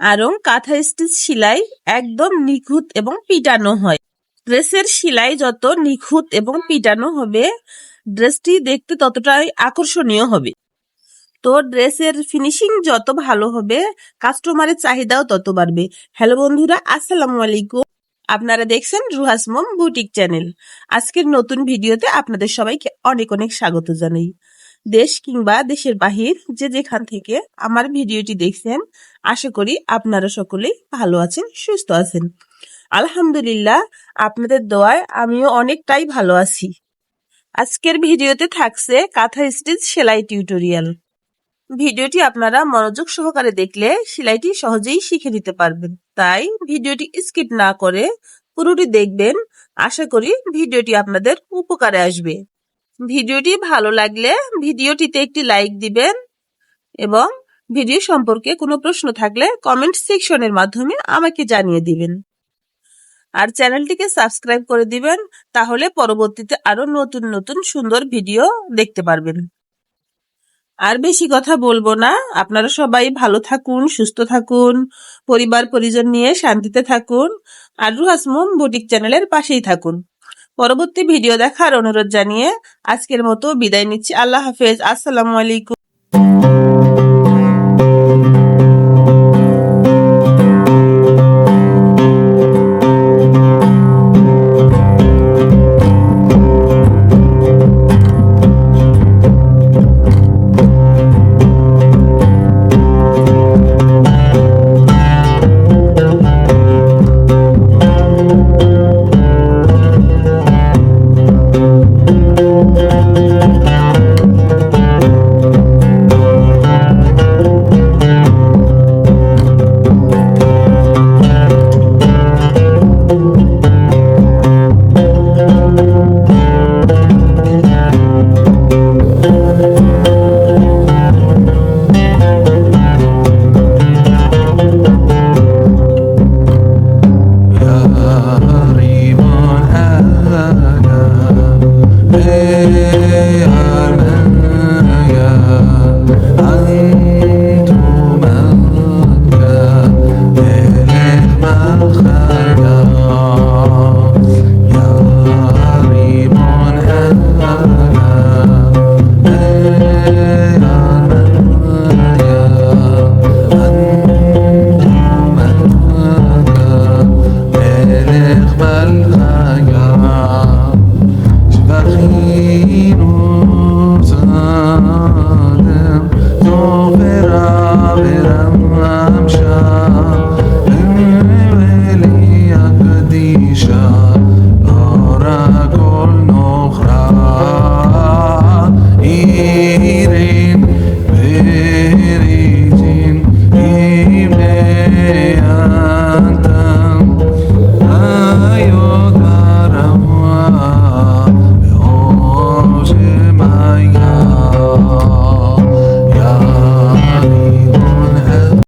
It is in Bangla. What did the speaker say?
আরং কাঁথা স্টিচ সেলাই একদম নিখুঁত এবং পিটানো হয়। ড্রেসের সেলাই যত নিখুঁত এবং পিটানো হবে, ড্রেসটি দেখতে ততটাই আকর্ষণীয় হবে। তো ড্রেসের ফিনিশিং যত ভালো হবে, কাস্টমারের চাহিদাও তত বাড়বে। হ্যালো বন্ধুরা, আসসালামু আলাইকুম। আপনারা দেখছেন রুহাস মম বুটিক চ্যানেল। আজকের নতুন ভিডিওতে আপনাদের সবাইকে অনেক অনেক স্বাগত জানাই। দেশ কিংবা দেশের বাহির যে যেখান থেকে আমার ভিডিওটি দেখছেন, আশা করি আপনারা সকলেই ভালো আছেন, সুস্থ আছেন। আলহামদুলিল্লাহ, আপনাদের দোয়ায় আমিও অনেকটাই ভালো আছি। আজকের ভিডিওতে থাকছে কাঁথা স্টিচ সেলাই টিউটোরিয়াল। ভিডিওটি আপনারা মনোযোগ সহকারে দেখলে সেলাইটি সহজেই শিখে নিতে পারবেন। তাই ভিডিওটি স্কিপ না করে পুরোটি দেখবেন। আশা করি ভিডিওটি আপনাদের উপকারে আসবে। ভিডিওটি ভালো লাগলে ভিডিওটিতে একটি লাইক দিবেন এবং ভিডিও সম্পর্কে কোনো প্রশ্ন থাকলে কমেন্ট সেকশনের মাধ্যমে আমাকে জানিয়ে দিবেন। আর চ্যানেলটিকে সাবস্ক্রাইব করে দিবেন, তাহলে পরবর্তীতে আরও নতুন নতুন সুন্দর ভিডিও দেখতে পারবেন। আর বেশি কথা বলব না, আপনারা সবাই ভালো থাকুন, সুস্থ থাকুন পরিবার পরিজন নিয়ে শান্তিতে থাকুন, আর রুহাস বুটিক চ্যানেলের পাশেই থাকুন। পরবর্তী ভিডিও দেখার অনুরোধ জানিয়ে আজকের মতো বিদায় নিচ্ছি। আল্লাহ হাফেজ। আসসালামু আলাইকুম। Hallelujah. canto.